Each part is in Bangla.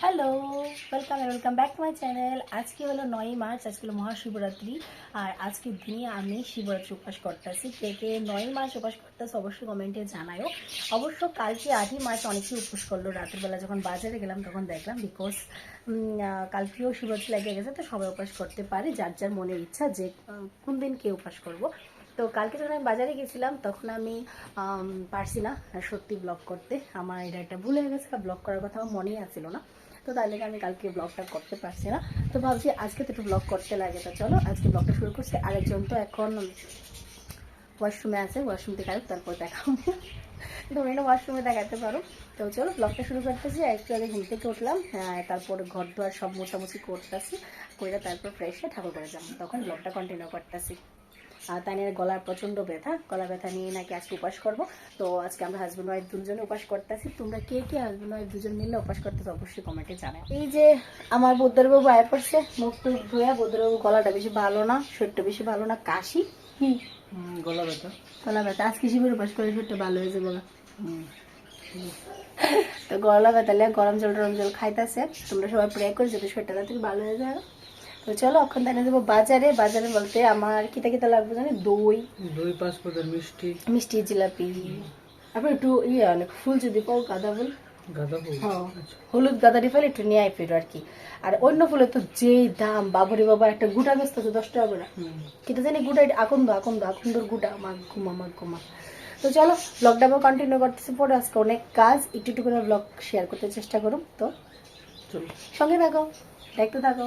Hello welcome welcome back to my channel আজকে হলো নয় মার্চ, আজকে হলো মহাশিবরাত্রি। আর আজকের দিনে আমি শিবরাত্রি উপাস করতেছি। কে কে নয় মাস উপাস করতেছে অবশ্যই কমেন্টে জানায়ও। অবশ্য কালকে আটই মার্চ অনেকেই উপোস করল। রাতেরবেলা যখন বাজারে গেলাম তখন দেখলাম বিকজ কালকেও শিবরাত্রি লেগে গেছে তো সবাই উপাস করতে পারে। যার যার মনের ইচ্ছা যে কোন দিন কে উপাস করব। তো কালকে যখন আমি বাজারে গেছিলাম তখন আমি পারছি না সত্যি ব্লগ করতে। আমার এটা একটা ভুল হয়ে গেছে। ব্লগ করার কথা আমার মনেই আসছিল না। তো তার লেগে আমি কালকে ব্লগটা করতে পারছি না। তো ভাবছি আজকে তো একটু ব্লগ করতে লাগে তো চলো আজকে ব্লগটা শুরু করছি। আরেকজন তো এখন ওয়াশরুমে আছে ওয়াশরুম থেকে আসুক তারপর দেখাবো। তুমি না ওয়াশরুমে দেখাতে পারো। তো চলো ব্লগটা শুরু করতেছি একটু আগে ঘুম থেকে উঠলাম হ্যাঁ, তারপর ঘর দোয়ার সব মোছামুছি করতেছি করে তারপর ফ্রেশ ঠাকুর করে যাব। তখন ব্লগটা কন্টিনিউ করতেছি। তানিয়ার গলার প্রচণ্ড ব্যথা। গলা ব্যথা নিয়ে নাকি আজকে উপাস করব। তো আজকে আমরা হাজব্যান্ড ওয়াইফ দুজনে উপাস করতেছি। তোমরা কে কে হাজব্যান্ড ওয়াইফ দুজন মিলে উপাস করতেছো অবশ্যই কমেন্টে জানাও। এই যে আমার বুদ্ধরবাবু আয় পড়ছে মুখ টুক ধুয়ে বুদ্ধরবাবু গলাটা বেশি ভালো না শরীরটা বেশি ভালো না কাশি? গলা ব্যথা। গলা ব্যথা। আজকে শিবের উপাস করে শরীরটা ভালো হয়েছে বলো। তো গলা ব্যথালে গরম জল টরম জল খাইতেছে। তোমরা সবাই প্রে করে যাতে শরীরটা তাড়াতাড়ি ভালো হয়ে যায়। তো চলো এখন তাই যাব বাজারে। বাজারে বলতে আমার কিতা কিতা লাগবে জানি? দই। দুই পাঁচ পদের মিষ্টি। মিষ্টি জিলাপি। তারপর একটু ইয়ে অনেক ফুল যদি পাও গাঁদা ফুল। গাঁদা হ্যাঁ। হলুদ গাঁদারি ফুল একটু নিয়ে আই ফির আর কি। আর অন্য ফুলের তো যেই দাম বাবরে বাবা একটা গুটা ব্যস্ত আছে দশ টাকা করে। কিন্তু জানি গুটা আকন্দ আকন্দ আকন্দর গুটা মাগ ঘুমা মাগ ঘুমা তো চলো ব্লগটা আবার কন্টিনিউ করতেছি। পরে আজকে অনেক কাজ একটু একটু করে ব্লগ শেয়ার করতে চেষ্টা করুন তো চলো। সঙ্গে থাকো দেখতে থাকো।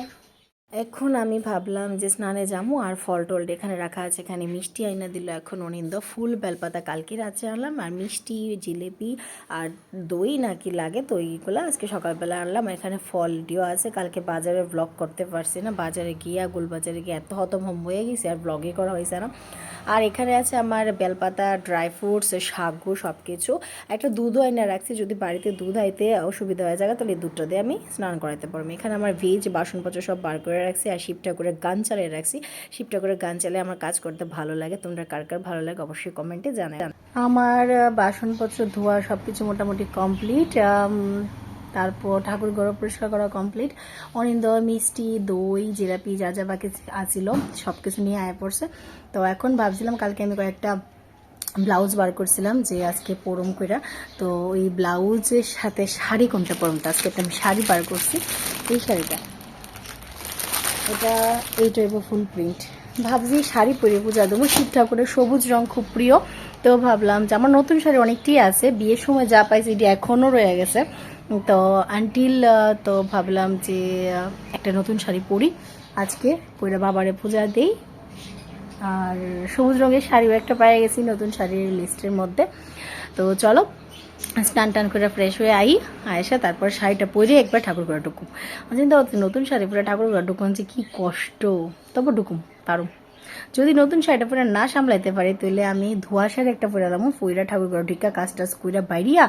এখন আমি ভাবলাম যে স্নানে যাব আর ফল টল এখানে রাখা আছে এখানে মিষ্টি আইনা দিল। এখন অনিন্দ ফুল বেলপাতা কালকে রাত্রে আনলাম আর মিষ্টি, জিলিপি আর দই নাকি লাগে তো এইগুলো আজকে সকালবেলা আনলাম। এখানে ফল ডিও আছে। কালকে বাজারে ব্লগ করতে পারছি না। বাজারে গিয়ে গোল বাজারে গিয়ে এত হতভম হয়ে গেছে আর ব্লগে করা হয়েছে না। আর এখানে আছে আমার বেলপাতা ড্রাই ফ্রুটস শাকু সব কিছু একটা দুধও আইনা রাখছি। যদি বাড়িতে দুধ আইতে অসুবিধা হয়ে যায় তাহলে দুধটা দিয়ে আমি স্নান করাতে পারব। এখানে আমার ভেজ বাসনপত্র সব বার করে রাখছি আর শিবটা করে গান চালিয়ে রাখছি। শিবটা করে গান চালিয়ে আমার কাজ করতে ভালো লাগে। তোমরা কার কার ভালো লাগে অবশ্যই কমেন্টে জানাই আমার বাসনপত্র, ধোয়া সব কিছু মোটামুটি কমপ্লিট তারপর ঠাকুর ঘর পরিষ্কার করা কমপ্লিট অনিন্দ, মিষ্টি, দই, জিলাপি যা যা বাকি আছিল সব কিছু নিয়ে আয় পড়ছে। তো এখন ভাবছিলাম কালকে আমি কয়েকটা ব্লাউজ বার করছিলাম যে আজকে পরম কইরা। তো ওই ব্লাউজের সাথে শাড়ি কোনটা পরম তো আজকে একটা আমি শাড়ি বার করছি। এই শাড়িটা। এটা এই টাইপের ফুল প্রিন্ট ভাবছি শাড়ি পরে পূজা দেবো। শিব ঠাকুরের সবুজ রং খুব প্রিয়। তো ভাবলাম যে আমার নতুন শাড়ি অনেকটি আছে, বিয়ের সময় যা পাইছি এটি এখনও রয়ে গেছে। তো আনটিল তো ভাবলাম যে একটা নতুন শাড়ি পরি। আজকে পরে বাবারে পূজা দেই। আর সবুজ রঙের শাড়িও একটা পেয়ে গেছি নতুন শাড়ির লিস্টের মধ্যে। তো চলো স্নান টান করে ফ্রেশ হয়ে আই আয়সা তারপর শাড়িটা পরে একবার ঠাকুর ঘরে ঢুকুম চিন্তা করছি, নতুন শাড়ি পরে ঠাকুর ঘরে ঢুকুন যে কী কষ্ট। তবু ঢুকুম পারো যদি নতুন শাড়িটা পরে না সামলাইতে পারি, তাহলে আমি ধোয়া শাড়ি একটা পরে দামো পইরা ঠাকুর ঘরে ঢুকা কাজ টাজ কইরা বাইরিয়া,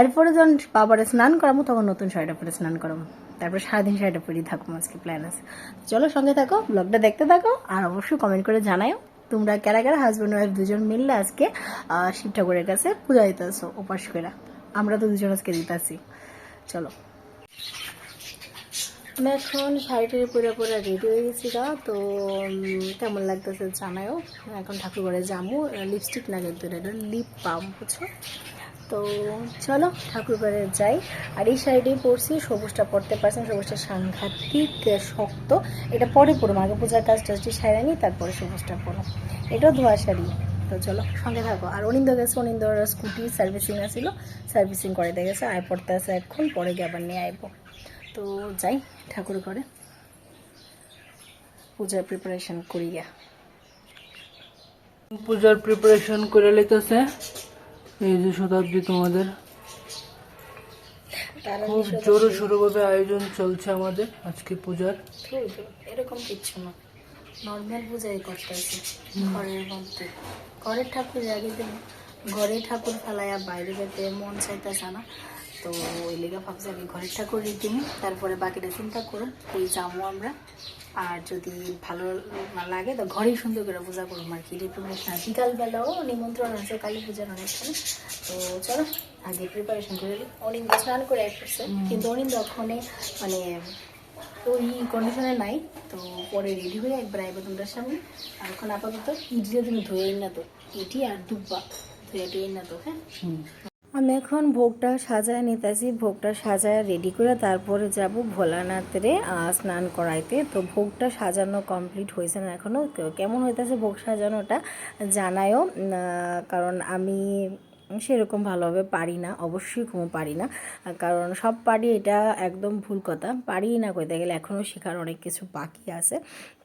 এরপরে যখন বাবারে স্নান করামো, তখন নতুন শাড়িটা পরে স্নান করামো। তারপর সারাদিন শাড়িটা পরেই থাকব আজকে প্ল্যান আছে। চলো সঙ্গে থাকো ব্লগটা দেখতে থাকো, আর অবশ্যই কমেন্ট করে জানাও তোমরা কারা কারা হাজব্যান্ড ওয়াইফ দুজন মিললে আজকে শিব ঠাকুরের কাছে পূজা দিতেছো উপাস করে আমরা তো দুজন আজকে দিতে আসি চলো। আমি এখন শাড়িটির পুরো পুরো রেডি হয়ে গেছি গা, তো কেমন লাগতেছে জানাইও এখন ঠাকুর ঘরে যাব লিপস্টিক না কিন্তু এটা লিপ পাম বুঝছ? তো চলো ঠাকুর ঘরে যাই। আর এই শাড়িটাই পরছি, সবুজটা পরতে পারছেন, সবুজটা সাংঘাতিক, শক্ত। এটা পরে পরো আগে পূজার কাজ টাজটি সারা নিই, তারপরে সবুজটা পরো এটাও ধোয়া শাড়ি। তো চলো, সঙ্গে থাকো। আর অনিন্দ গেছে, অনিন্দর স্কুটি সার্ভিসিং আছিল, সার্ভিসিং করে দিয়ে গেছে, আয় পড়তে আছে এখন, পরে গিয়ে আবার নিয়ে আইবো। তো যাই ঠাকুর ঘরে পূজার প্রিপারেশন করি গিয়া পূজার প্রিপারেশন করে লইতেছে। এই যে শতাব্দী তোমাদের। খুব জোরে সোরো ভাবে আয়োজন চলছে আমাদের আজকে পূজার। এরকম কিচ্ছু না। নর্মাল পূজাই করতেছি ঘরের মধ্যে। ঘরের ঠাকুর আগে দিন ঘরে ঠাকুর ফেলাইয়া বাইরে যেতে মন চাইতেছে না। তো ওই লেগে ভাবছি আমি ঘরের ঠাকুর দিই তারপরে বাকিটা চিন্তা করো এই যাব আমরা। আর যদি ভালো না লাগে তো ঘরেই সুন্দর করে পূজা করুন আর কি। অনুষ্ঠান বিকালবেলাও নিমন্ত্রণ আছে কালী পূজার অনুষ্ঠানে। তো চলো আগে প্রিপারেশন করে অনিন্দ স্নান করে আসছে কিন্তু অনিন্দ ওখানে মানে ওই কন্ডিশনে নাই। তো পরে রেডি হয়ে একবার আইবো তোমরা সামনে। আর এখন আপাতত ইডলিও তুমি ধুয়ে না তো। ইটি আর দুব্বা ধুয়ে না তো হ্যাঁ? আমি এখন ভোগটা সাজায় নিতেছি, ভোগটা সাজায় রেডি করে তারপরে যাব ভোলানাথরে স্নান করাইতে। তো ভোগটা সাজানো কমপ্লিট হয়েছে না এখনও কেমন হইতেছে ভোগ সাজানোটা জানায়ও কারণ আমি সেরকম ভালোভাবে পারি না, অবশ্যই কোনো পারি না। কারণ সব পারি এটা একদম ভুল কথা। পারি না কইতে গেলে এখনও শেখার অনেক কিছু বাকি আছে।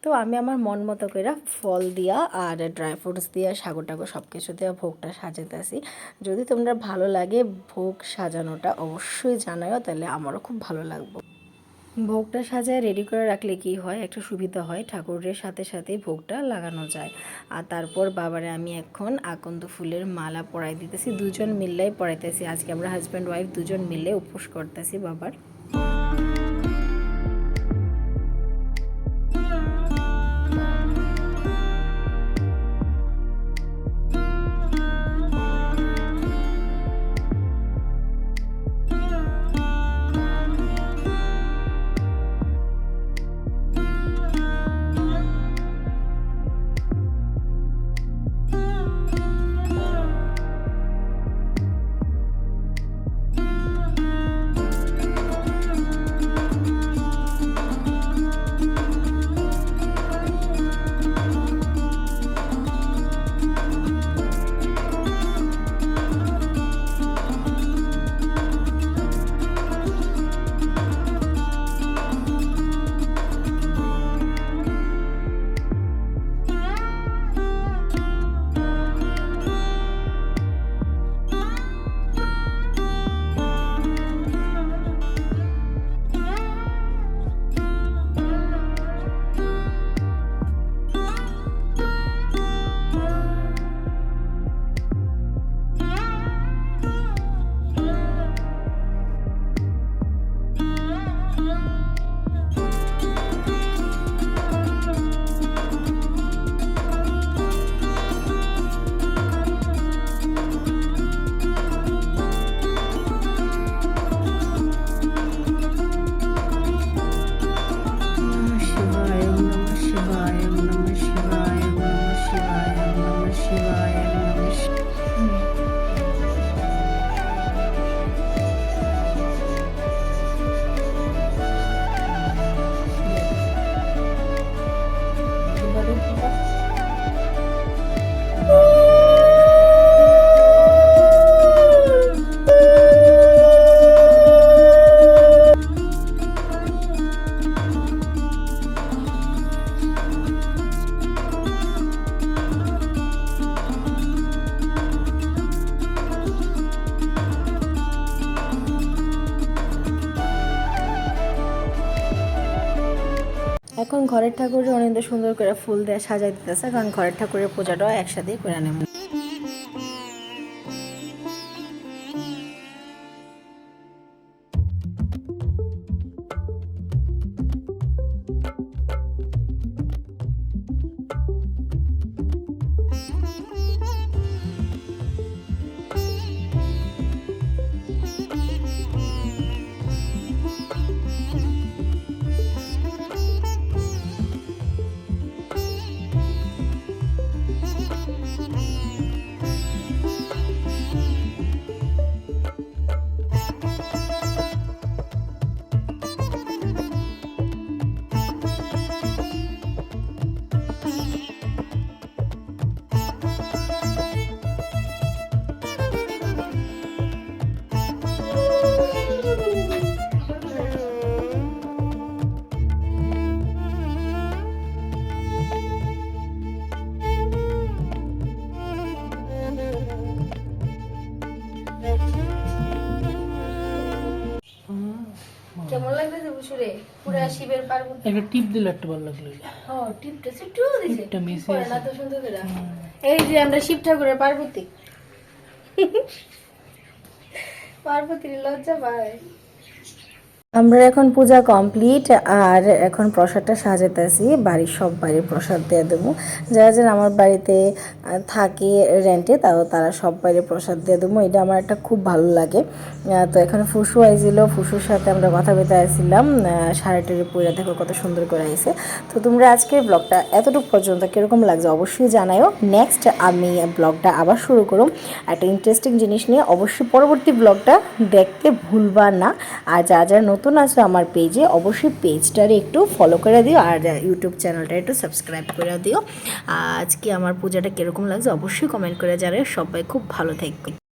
তো আমি আমার মন মতো করে ফল দিয়া আর ড্রাই ফ্রুটস দিয়া, সাগর টাগর সব কিছু দেওয়া ভোগটা সাজাতেছি যদি তোমরা ভালো লাগে ভোগ সাজানোটা অবশ্যই জানাও তাহলে আমারও খুব ভালো লাগবে। ভোগটা সাজায় রেডি করে রাখলে কি হয়? একটা সুবিধা হয়, ঠাকুরের সাথে সাথে ভোগটা লাগানো যায়। আর তারপর বাবারে আমি এখন আকন্দ ফুলের মালা পরাই দিতেছি, দুজন মিললেই পরাইতেছি। আজকে আমরা হাজব্যান্ড ওয়াইফ দুজন মিলে উপোস করতেছি বাবার। Thank. এখন ঘরের ঠাকুরের অনেক সুন্দর করে ফুল দিয়ে সাজাই দিতেছে, কারণ ঘরের ঠাকুরের পূজাটাও একসাথেই করে নেব। কেমন লাগতেছে বুসুরে? পুরা শিবের পার্বতী একটা টিপ দিলে একটা ভালো লাগল ও টিপটা একটু দিছে টিপটা না তো সুন্দর করে এই যে আমরা শিব ঠাকুরের পার্বতী। পার্বতী লজ্জা পায়। আমরা এখন পূজা কমপ্লিট আর এখন প্রসাদটা সাজাতেছি বাড়ির সব বাড়ির প্রসাদ দিয়ে দেবো। যারা যারা আমার বাড়িতে থাকে রেন্টে তাও তারা সব বাড়ির প্রসাদ দিয়ে দেবো। এটা আমার একটা খুব ভালো লাগে। তো এখানে ফুসু আইছিল। ফুসুর সাথে আমরা কথা বলতে আসছিলাম শাড়িটারি পরে দেখো কত সুন্দর করে আইছে। তো তোমরা আজকের ব্লগটা এতটুকু পর্যন্ত কীরকম লাগছে অবশ্যই জানাও নেক্সট আমি ব্লগটা আবার শুরু করুম। একটা ইন্টারেস্টিং জিনিস নিয়ে অবশ্যই পরবর্তী ব্লগটা দেখতে ভুলবা না। আর যা যা নতুন আছো আমার পেজে, অবশ্যই পেজটারে একটু ফলো করে দিও আর ইউটিউব চ্যানেলটা একটু সাবস্ক্রাইব করে দিও। আজকে আমার পূজাটা কীরকম লাগছে অবশ্যই কমেন্ট করে জানাও। সবাই খুব ভালো থাকবে